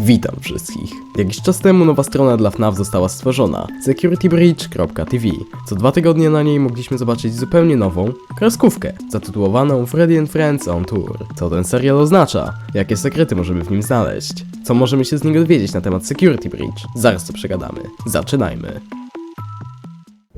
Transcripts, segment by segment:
Witam wszystkich. Jakiś czas temu nowa strona dla FNAF została stworzona securitybridge.tv. Co dwa tygodnie na niej mogliśmy zobaczyć zupełnie nową kreskówkę zatytułowaną Freddy and Friends on Tour. Co ten serial oznacza? Jakie sekrety możemy w nim znaleźć? Co możemy się z niego dowiedzieć na temat Security Bridge? Zaraz to przegadamy. Zaczynajmy.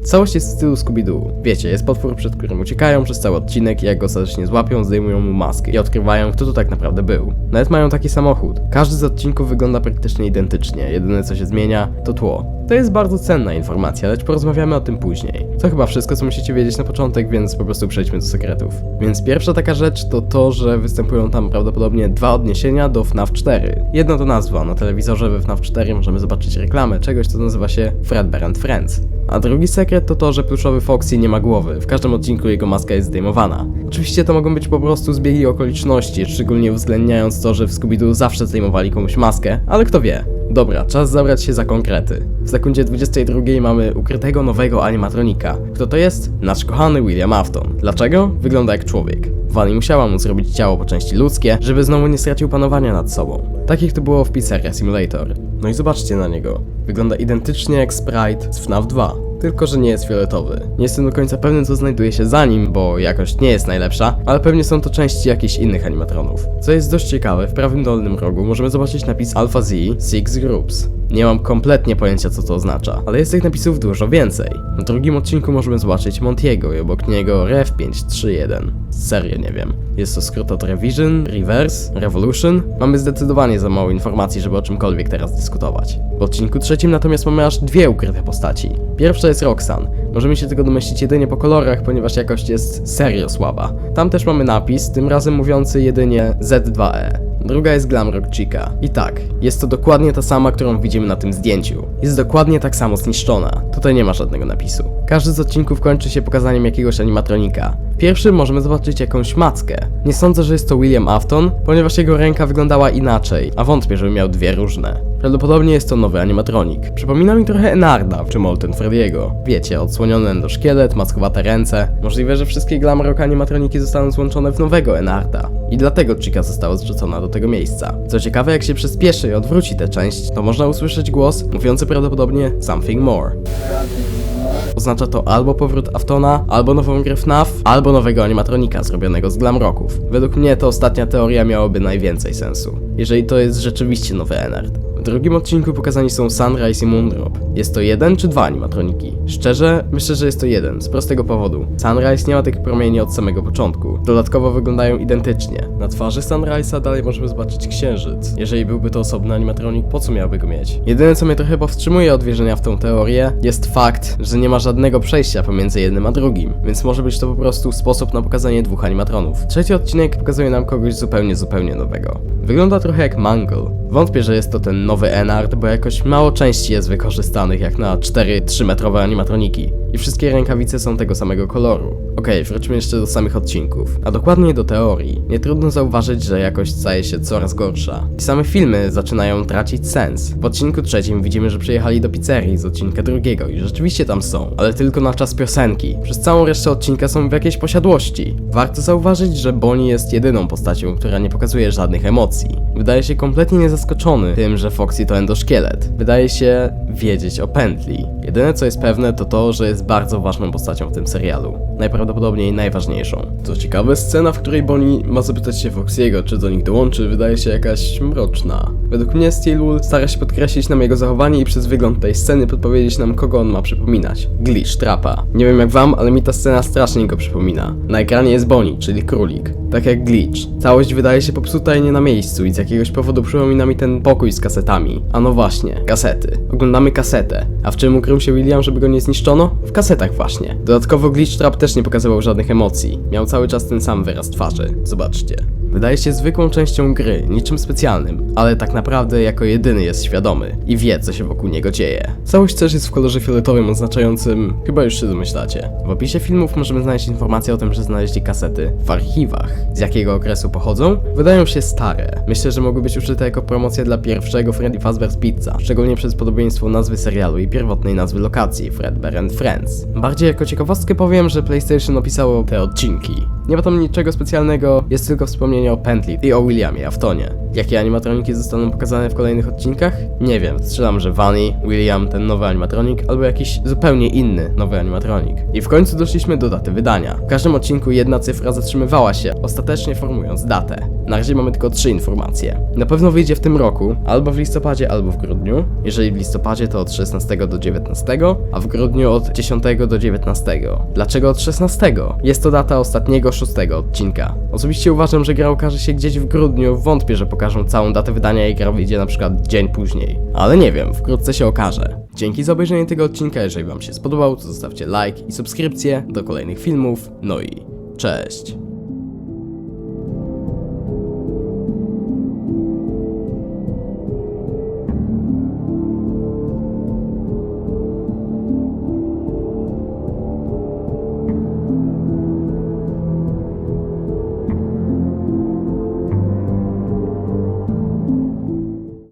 Całość jest w stylu Scooby-Doo. Wiecie, jest potwór, przed którym uciekają przez cały odcinek i jak go ostatecznie złapią, zdejmują mu maskę i odkrywają, kto to tak naprawdę był. Nawet mają taki samochód. Każdy z odcinków wygląda praktycznie identycznie, jedyne co się zmienia, to tło. To jest bardzo cenna informacja, lecz porozmawiamy o tym później. To chyba wszystko, co musicie wiedzieć na początek, więc po prostu przejdźmy do sekretów. Więc pierwsza taka rzecz to to, że występują tam prawdopodobnie dwa odniesienia do FNAF 4. Jedno to nazwa, na telewizorze we FNAF 4 możemy zobaczyć reklamę czegoś, co nazywa się Fredbear and Friends. A drugi sekret to to, że pluszowy Foxy nie ma głowy. W każdym odcinku jego maska jest zdejmowana. Oczywiście to mogą być po prostu zbiegi okoliczności, szczególnie uwzględniając to, że w Scooby-Doo zawsze zdejmowali komuś maskę, ale kto wie. Dobra, czas zabrać się za konkrety. W sekundzie 22 mamy ukrytego nowego animatronika. Kto to jest? Nasz kochany William Afton. Dlaczego? Wygląda jak człowiek. Wani musiała mu zrobić ciało po części ludzkie, żeby znowu nie stracił panowania nad sobą. Tak jak to było w Pizzeria Simulator. No i zobaczcie na niego. Wygląda identycznie jak Sprite z FNAF 2. Tylko, że nie jest fioletowy. Nie jestem do końca pewny, co znajduje się za nim, bo jakość nie jest najlepsza, ale pewnie są to części jakichś innych animatronów. Co jest dość ciekawe, w prawym dolnym rogu możemy zobaczyć napis Alpha Z Six Groups. Nie mam kompletnie pojęcia, co to oznacza, ale jest tych napisów dużo więcej. W drugim odcinku możemy zobaczyć Montiego i obok niego Rev531. Serio nie wiem. Jest to skrót od Revision, Reverse, Revolution. Mamy zdecydowanie za mało informacji, żeby o czymkolwiek teraz dyskutować. W odcinku trzecim natomiast mamy aż dwie ukryte postaci. Pierwsza jest Roxanne. Możemy się tego domyślić jedynie po kolorach, ponieważ jakość jest serio słaba. Tam też mamy napis, tym razem mówiący jedynie Z2E. Druga jest Glamrock Chica. I tak, jest to dokładnie ta sama, którą widzimy na tym zdjęciu. Jest dokładnie tak samo zniszczona. Tutaj nie ma żadnego napisu. Każdy z odcinków kończy się pokazaniem jakiegoś animatronika. W pierwszym możemy zobaczyć jakąś mackę. Nie sądzę, że jest to William Afton, ponieważ jego ręka wyglądała inaczej, a wątpię, żeby miał dwie różne. Prawdopodobnie jest to nowy animatronik. Przypomina mi trochę Enarda czy Molten Freddy'ego. Wiecie, odsłoniony endoszkielet, maskowate ręce. Możliwe, że wszystkie Glamrock animatroniki zostaną złączone w nowego Enarda. I dlatego Chica została zrzucona do tego miejsca. Co ciekawe, jak się przyspieszy i odwróci tę część, to można usłyszeć głos mówiący prawdopodobnie something more. Oznacza to albo powrót Aftona, albo nową grę FNAF, albo nowego animatronika zrobionego z glamrocków. Według mnie to ostatnia teoria miałaby najwięcej sensu, jeżeli to jest rzeczywiście nowy Enard. W drugim odcinku pokazani są Sunrise i Moondrop. Jest to jeden czy dwa animatroniki? Szczerze, myślę, że jest to jeden, z prostego powodu. Sunrise nie ma tych promieni od samego początku. Dodatkowo wyglądają identycznie. Na twarzy Sunrise'a dalej możemy zobaczyć księżyc. Jeżeli byłby to osobny animatronik, po co miałby go mieć? Jedyne co mnie trochę powstrzymuje od wierzenia w tą teorię, jest fakt, że nie ma żadnego przejścia pomiędzy jednym a drugim, więc może być to po prostu sposób na pokazanie dwóch animatronów. Trzeci odcinek pokazuje nam kogoś zupełnie, zupełnie nowego. Wygląda trochę jak Mangle. Wątpię, że jest to ten nowy Enard, bo jakoś mało części jest wykorzystanych jak na 4 3-metrowe animatroniki. I wszystkie rękawice są tego samego koloru. Okej, wróćmy jeszcze do samych odcinków, a dokładnie do teorii. Nie trudno zauważyć, że jakość staje się coraz gorsza. I same filmy zaczynają tracić sens. W odcinku trzecim widzimy, że przyjechali do pizzerii z odcinka drugiego i rzeczywiście tam są, ale tylko na czas piosenki. Przez całą resztę odcinka są w jakiejś posiadłości. Warto zauważyć, że Bonnie jest jedyną postacią, która nie pokazuje żadnych emocji. Wydaje się kompletnie niezaskoczony tym, że Foxy to endoszkielet. Wydaje się wiedzieć o pętli. Jedyne co jest pewne to to, że jest bardzo ważną postacią w tym serialu. Najprawdopodobniej najważniejszą. Co ciekawe, scena, w której Bonnie ma zapytać się Foxy'ego, czy do nich dołączy, wydaje się jakaś mroczna. Według mnie Steelwool stara się podkreślić nam jego zachowanie i przez wygląd tej sceny podpowiedzieć nam, kogo on ma przypominać. Glitch, Trapa. Nie wiem jak wam, ale mi ta scena strasznie go przypomina. Na ekranie jest Bonnie, czyli królik. Tak jak Glitch. Całość wydaje się popsuta i nie na miejscu i z jakiegoś powodu przypomina mi ten pokój z kasetami. A no właśnie, kasety. Oglądamy kasetę. A w czym ukrył się William, żeby go nie zniszczono? W kasetach właśnie. Dodatkowo Glitch Trap też nie pokazywał żadnych emocji. Miał cały czas ten sam wyraz twarzy. Zobaczcie. Wydaje się zwykłą częścią gry, niczym specjalnym, ale tak naprawdę jako jedyny jest świadomy i wie, co się wokół niego dzieje. Całość też jest w kolorze fioletowym oznaczającym, chyba już się domyślacie. W opisie filmów możemy znaleźć informację o tym, że znaleźli kasety w archiwach. Z jakiego okresu pochodzą? Wydają się stare. Myślę, że mogły być użyte jako promocja dla pierwszego Freddy Fazbear's Pizza, szczególnie przez podobieństwo nazwy serialu i pierwotnej nazwy lokacji Fredbear and Friends. Bardziej jako ciekawostkę powiem, że PlayStation opisało te odcinki. Nie ma tam niczego specjalnego, jest tylko wspomnienie o pętli i o Williamie Aftonie. Jakie animatroniki zostaną pokazane w kolejnych odcinkach? Nie wiem, strzelam, że Vanny, William, ten nowy animatronik, albo jakiś zupełnie inny nowy animatronik. I w końcu doszliśmy do daty wydania. W każdym odcinku jedna cyfra zatrzymywała się, ostatecznie formując datę. Na razie mamy tylko trzy informacje. Na pewno wyjdzie w tym roku, albo w listopadzie, albo w grudniu. Jeżeli w listopadzie to od 16 do 19, a w grudniu od 10 do 19. Dlaczego od 16? Jest to data ostatniego, szóstego odcinka. Osobiście uważam, że gra ukaże się gdzieś w grudniu, wątpię, że pokażą całą datę wydania i gra wyjdzie na przykład dzień później. Ale nie wiem, wkrótce się okaże. Dzięki za obejrzenie tego odcinka, jeżeli wam się spodobał, to zostawcie like i subskrypcję do kolejnych filmów, no i cześć!